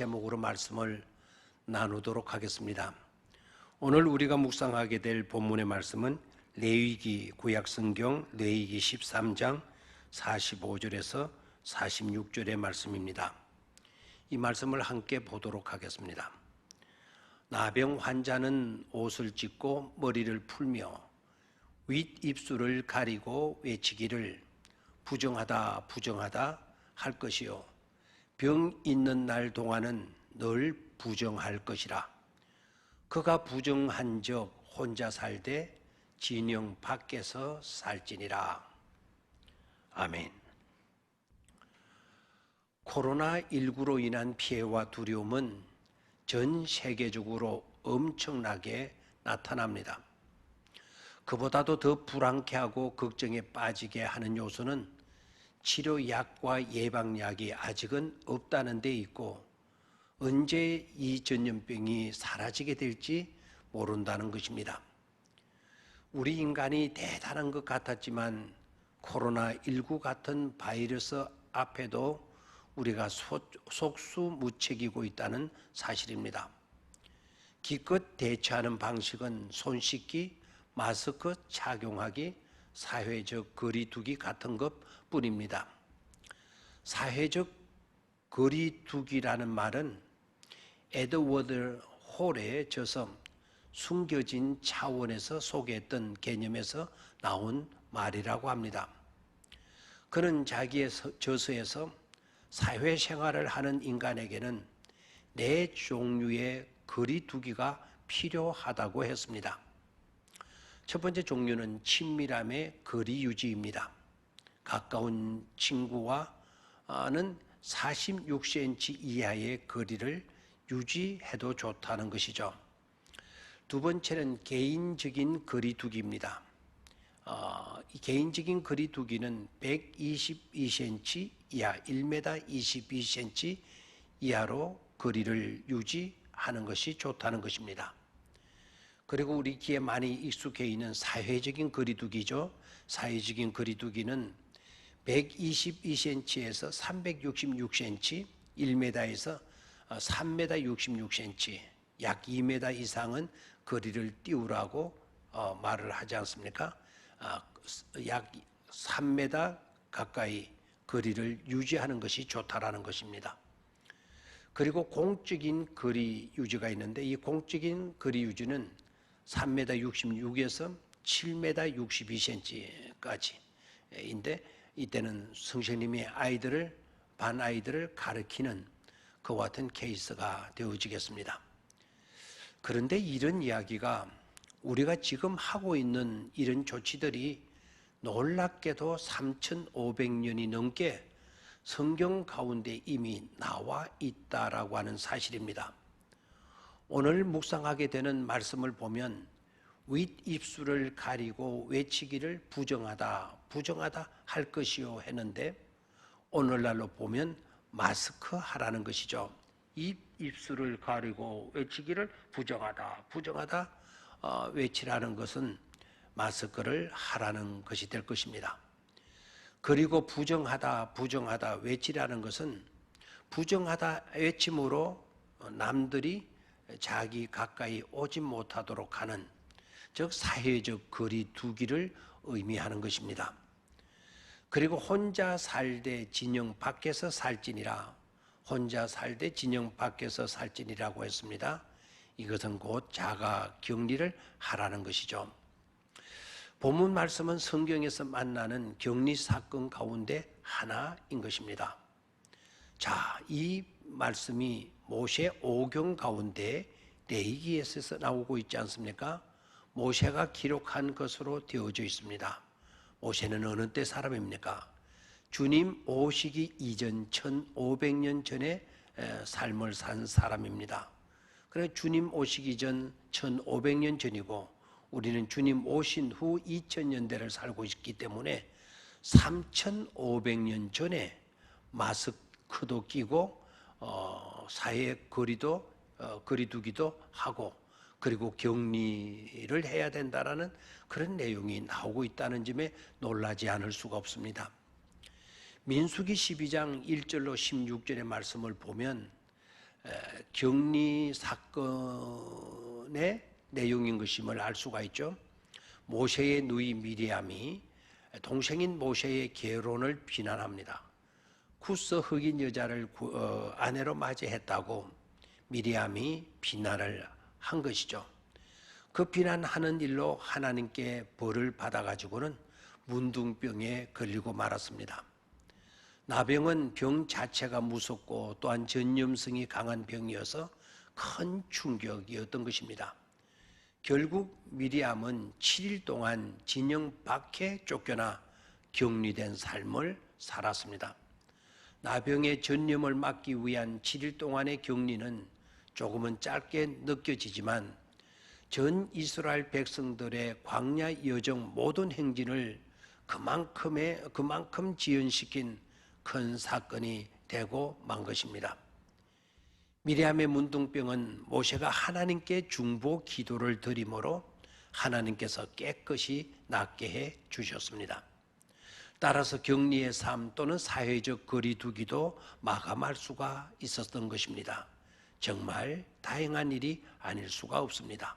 제목으로 말씀을 나누도록 하겠습니다. 오늘 우리가 묵상하게 될 본문의 말씀은 레위기 구약 성경 레위기 13장 45절에서 46절의 말씀입니다. 이 말씀을 함께 보도록 하겠습니다. 나병 환자는 옷을 찢고 머리를 풀며 윗 입술을 가리고 외치기를 부정하다 부정하다 할 것이요 병 있는 날 동안은 늘 부정할 것이라. 그가 부정한 적 혼자 살되 진영 밖에서 살지니라. 아멘. 코로나19로 인한 피해와 두려움은 전 세계적으로 엄청나게 나타납니다. 그보다도 더 불안케 하고 걱정에 빠지게 하는 요소는 치료약과 예방약이 아직은 없다는 데 있고 언제 이 전염병이 사라지게 될지 모른다는 것입니다. 우리 인간이 대단한 것 같았지만 코로나19 같은 바이러스 앞에도 우리가 속수무책이고 있다는 사실입니다. 기껏 대처하는 방식은 손 씻기, 마스크 착용하기, 사회적 거리두기 같은 것 뿐입니다. 사회적 거리두기라는 말은 에드워드 홀의 저서 숨겨진 차원에서 소개했던 개념에서 나온 말이라고 합니다. 그는 자기의 저서에서 사회생활을 하는 인간에게는 네 종류의 거리두기가 필요하다고 했습니다. 첫 번째 종류는 친밀함의 거리 유지입니다. 가까운 친구와는 46cm 이하의 거리를 유지해도 좋다는 것이죠. 두 번째는 개인적인 거리두기입니다. 어, 개인적인 거리두기는 122cm 이하, 1m 22cm 이하로 거리를 유지하는 것이 좋다는 것입니다. 그리고 우리 귀에 많이 익숙해 있는 사회적인 거리두기죠. 사회적인 거리두기는 122cm에서 366cm, 1m에서 3m 66cm, 약 2m 이상은 거리를 띄우라고 어, 말을 하지 않습니까? 아, 약 3m 가까이 거리를 유지하는 것이 좋다라는 것입니다. 그리고 공적인 거리 유지가 있는데 이 공적인 거리 유지는 3m 66에서 7m 62cm까지 인데 이때는 선생님이 아이들을 반 아이들을 가르치는 그와 같은 케이스가 되어지겠습니다. 그런데 이런 이야기가 우리가 지금 하고 있는 이런 조치들이 놀랍게도 3,500년이 넘게 성경 가운데 이미 나와 있다라고 하는 사실입니다. 오늘 묵상하게 되는 말씀을 보면 윗입술을 가리고 외치기를 부정하다, 부정하다 할 것이요 했는데 오늘날로 보면 마스크 하라는 것이죠. 입 입술을 가리고 외치기를 부정하다, 부정하다 어, 외치라는 것은 마스크를 하라는 것이 될 것입니다. 그리고 부정하다, 부정하다 외치라는 것은 부정하다 외침으로 남들이 자기 가까이 오지 못하도록 하는 즉 사회적 거리 두기를 의미하는 것입니다. 그리고 혼자 살되 진영 밖에서 살지니라 혼자 살되 진영 밖에서 살지니라고 했습니다. 이것은 곧 자가 격리를 하라는 것이죠. 본문 말씀은 성경에서 만나는 격리 사건 가운데 하나인 것입니다. 자, 이 말씀이 모세 오경 가운데 레이기에서 나오고 있지 않습니까? 모세가 기록한 것으로 되어져 있습니다. 모세는 어느 때 사람입니까? 주님 오시기 이전 1500년 전에 삶을 산 사람입니다. 그래 주님 오시기 전 1500년 전이고 우리는 주님 오신 후 2000년대를 살고 있기 때문에 3500년 전에 마스크도 끼고 어, 사회 거리도 어, 거리두기도 하고 그리고 격리를 해야 된다라는 그런 내용이 나오고 있다는 점에 놀라지 않을 수가 없습니다. 민수기 12장 1절로 16절의 말씀을 보면 에, 격리 사건의 내용인 것임을 알 수가 있죠. 모세의 누이 미리암이 동생인 모세의 계론을 비난합니다. 쿠스 흑인 여자를 구- 어, 아내로 맞이했다고 미리암이 비난을 한 것이죠. 그 비난하는 일로 하나님께 벌을 받아가지고는 문둥병에 걸리고 말았습니다. 나병은 병 자체가 무섭고 또한 전염성이 강한 병이어서 큰 충격이었던 것입니다. 결국 미리암은 7일 동안 진영 밖에 쫓겨나 격리된 삶을 살았습니다. 나병의 전염을 막기 위한 7일 동안의 격리는 조금은 짧게 느껴지지만 전 이스라엘 백성들의 광야 여정 모든 행진을 그만큼의 그만큼 지연시킨 큰 사건이 되고 만 것입니다. 미리암의 문둥병은 모세가 하나님께 중보 기도를 드림으로 하나님께서 깨끗이 낫게 해 주셨습니다. 따라서 격리의 삶 또는 사회적 거리두기도 마감할 수가 있었던 것입니다. 정말 다행한 일이 아닐 수가 없습니다.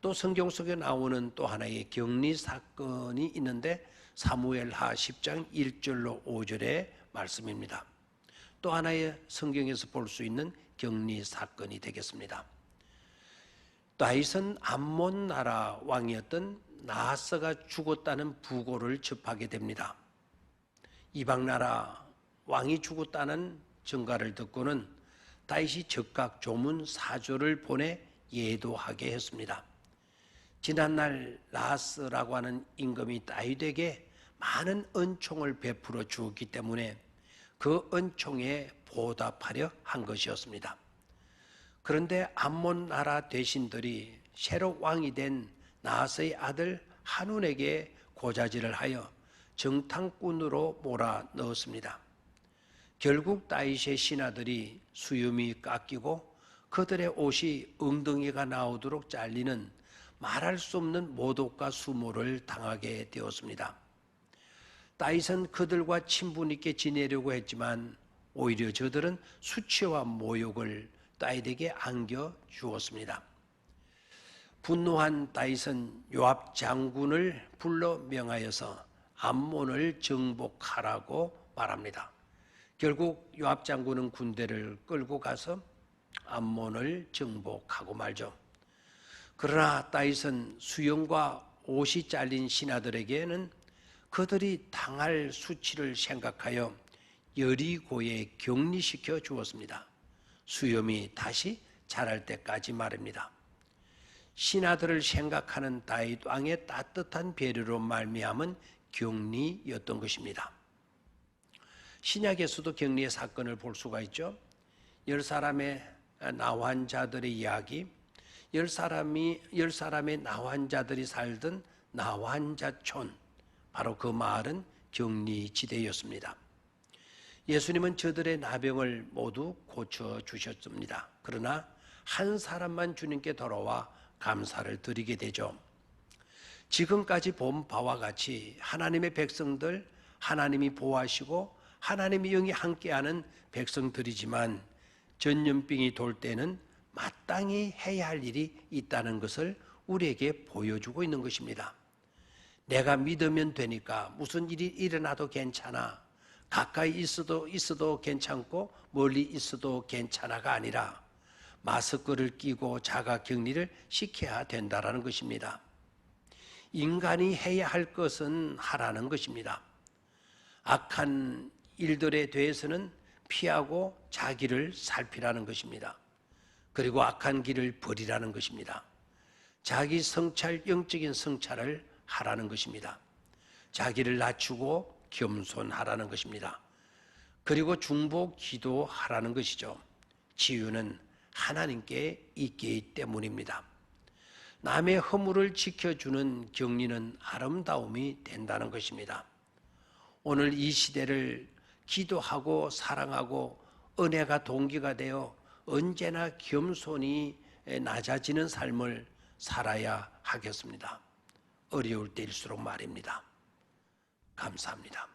또 성경 속에 나오는 또 하나의 격리 사건이 있는데 사무엘하 10장 1절로 5절의 말씀입니다. 또 하나의 성경에서 볼 수 있는 격리 사건이 되겠습니다. 다윗은 암몬 나라 왕이었던 나하스가 죽었다는 부고를 접하게 됩니다. 이방 나라 왕이 죽었다는 증가를 듣고는 다윗이 즉각 조문 사조를 보내 예도하게 했습니다. 지난날 나하스라고 하는 임금이 다윗에게 많은 은총을 베풀어 주었기 때문에 그 은총에 보답하려 한 것이었습니다. 그런데 암몬 나라 대신들이 새로 왕이 된 나하스의 아들 한운에게 고자질을 하여 정탐꾼으로 몰아 넣었습니다. 결국 다윗의 신하들이 수염이 깎이고 그들의 옷이 엉덩이가 나오도록 잘리는 말할 수 없는 모독과 수모를 당하게 되었습니다. 다윗은 그들과 친분 있게 지내려고 했지만 오히려 저들은 수치와 모욕을 다윗에게 안겨 주었습니다. 분노한 다윗은 요압 장군을 불러 명하여서 암몬을 정복하라고 말합니다. 결국 요압 장군은 군대를 끌고 가서 암몬을 정복하고 말죠. 그러나 다윗은 수영과 옷이 잘린 신하들에게는 그들이 당할 수치를 생각하여 여리고에 격리시켜 주었습니다. 수염이 다시 자랄 때까지 말입니다. 신하들을 생각하는 다윗 왕의 따뜻한 배려로 말미암은 격리였던 것입니다. 신약에서도 격리의 사건을 볼 수가 있죠. 열 사람의 나환 자들의 이야기, 열 사람이 열 사람의 나환 자들이 살던 나환자촌, 바로 그 마을은 격리 지대였습니다. 예수님은 저들의 나병을 모두 고쳐 주셨습니다. 그러나 한 사람만 주님께 돌아와 감사를 드리게 되죠. 지금까지 본 바와 같이 하나님의 백성들 하나님이 보호하시고 하나님의 영이 함께하는 백성들이지만 전염병이 돌 때는 마땅히 해야 할 일이 있다는 것을 우리에게 보여주고 있는 것입니다. 내가 믿으면 되니까 무슨 일이 일어나도 괜찮아. 가까이 있어도 있어도 괜찮고 멀리 있어도 괜찮아가 아니라 마스크를 끼고 자가 격리를 시켜야 된다라는 것입니다. 인간이 해야 할 것은 하라는 것입니다. 악한 일들에 대해서는 피하고 자기를 살피라는 것입니다. 그리고 악한 길을 버리라는 것입니다. 자기 성찰, 영적인 성찰을 하라는 것입니다. 자기를 낮추고 겸손하라는 것입니다. 그리고 중보 기도하라는 것이죠. 치유는 하나님께 있기 때문입니다. 남의 허물을 지켜주는 격리는 아름다움이 된다는 것입니다. 오늘 이 시대를 기도하고 사랑하고 은혜가 동기가 되어 언제나 겸손히 낮아지는 삶을 살아야 하겠습니다. 어려울 때일수록 말입니다. 감사합니다.